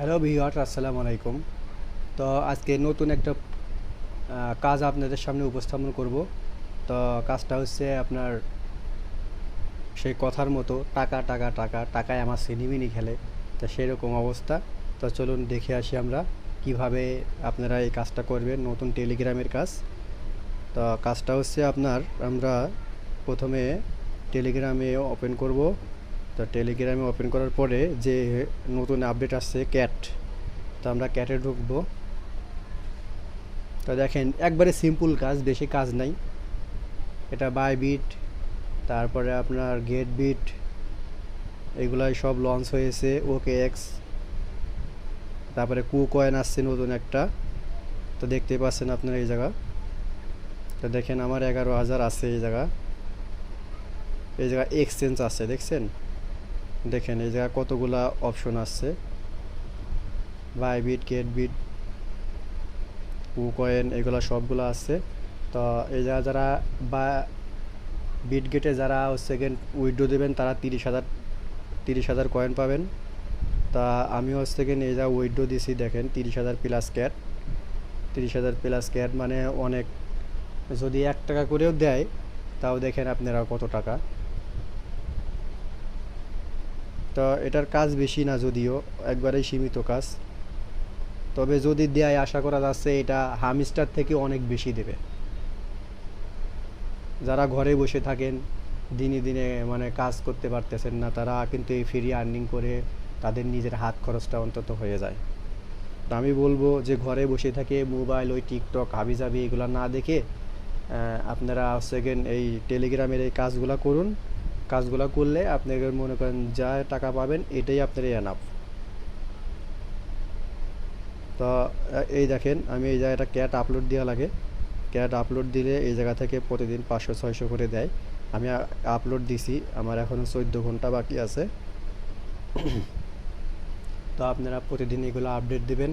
Hello ভিওয়ার আসসালামু আলাইকুম। তো আজকে নতুন একটা কাজ আপনাদের সামনে উপস্থাপন করব। তো কাজটা হচ্ছে আপনার সেই কথার মতো, টাকা টাকা টাকা, টাকায় আমার সিনিমিনি খেলে। তো সেরকম অবস্থা। তো চলুন দেখে আসি আমরা কীভাবে আপনারা এই কাজটা করবেন, নতুন টেলিগ্রামের কাজ। তো কাজটা হচ্ছে আপনার, আমরা প্রথমে টেলিগ্রামে ওপেন করব। তো টেলিগ্রামে ওপেন করার পরে যে নতুন আপডেট আসছে ক্যাট, তো আমরা ক্যাটে ঢুকবো। তো দেখেন, একবারে সিম্পল কাজ, বেশি কাজ নাই। এটা বাই বিট তারপরে আপনার গেট বিট এগুলাই সব লঞ্চ হয়েছে ওকে এক্স তারপরে কু কয়েন আসছে নতুন একটা। তো দেখতে পাচ্ছেন আপনারা এই জায়গা। তো দেখেন আমার এগারো হাজার আছে এই জায়গা। এই জায়গা এক্সচেঞ্জ আছে, দেখছেন? দেখেন এই জায়গায় কতগুলা অপশন আসছে Bybit gate bit KuCoin এগুলো সবগুলো আছে। তো এই জায়গা যারা বা বিট গেটে যারা সেকেন্ড উইড্রো দেবেন, তারা তিরিশ হাজার তিরিশ হাজার কয়েন পাবেন। তা আমি হচ্ছে সেকেন্ড এই যা উইড্রো দিছি, দেখেন তিরিশ হাজার প্লাস ক্যাট তিরিশ হাজার প্লাস ক্যাট মানে অনেক। যদি এক টাকা করেও দেয়, তাও দেখেন আপনারা কত টাকা। তো এটার কাজ বেশি না যদিও, একবারেই সীমিত কাজ। তবে যদি দেয়, আশা করা যাচ্ছে এটা হামিস্টার থেকে অনেক বেশি দেবে। যারা ঘরে বসে থাকেন, দিনে দিনে মানে কাজ করতে পারতেছেন না, তারা কিন্তু এই ফ্রি আর্নিং করে তাদের নিজের হাত খরচটা অন্তত হয়ে যায়। তো আমি বলব যে, ঘরে বসে থাকে মোবাইল, ওই টিকটক, হাবিজাবি এগুলো না দেখে আপনারা সেকেন্ড এই টেলিগ্রামের এই কাজগুলো করুন। কাজগুলো করলে আপনাকে মনে করেন যা টাকা পাবেন, এটাই আপনার এনাফ তো এই দেখেন, আমি এই জায়গাটা ক্যাট আপলোড দেওয়া লাগে। ক্যাট আপলোড দিলে এই জায়গা থেকে প্রতিদিন পাঁচশো, ছয়শো করে দেয়। আমি আপলোড দিছি, আমার এখনও চোদ্দ ঘণ্টা বাকি আছে। তো আপনারা প্রতিদিন এগুলো আপডেট দেবেন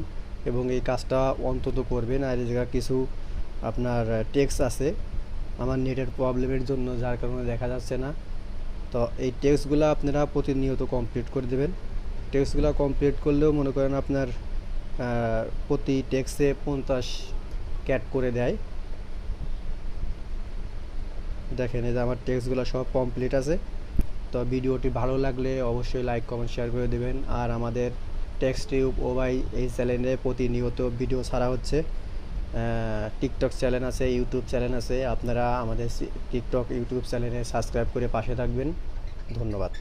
এবং এই কাজটা অন্তত করবেন। আর এই জায়গা কিছু আপনার টেক্স আছে। আমার নেটের প্রবলেমের জন্য, যার কারণে দেখা যাচ্ছে না। তো এই টেক্সটগুলো আপনারা প্রতিনিয়ত কমপ্লিট করে দেবেন। টেক্সটগুলো কমপ্লিট করলেও মনে করেন আপনার প্রতি টেক্সে পঞ্চাশ ক্যাট করে দেয়। দেখেন এই যে আমার টেক্সটগুলো সব কমপ্লিট আছে। তো ভিডিওটি ভালো লাগলে অবশ্যই লাইক কমেন্ট শেয়ার করে দেবেন। আর আমাদের টেক্সট টিউব ওবাই এই চ্যানেলে প্রতিনিয়ত ভিডিও ছাড়া হচ্ছে। টিকটক চ্যানেল আছে, ইউটিউব চ্যানেল আছে। আপনারা আমাদের টিকটক, ইউটিউব চ্যানেলে সাবস্ক্রাইব করে পাশে থাকবেন। ধন্যবাদ।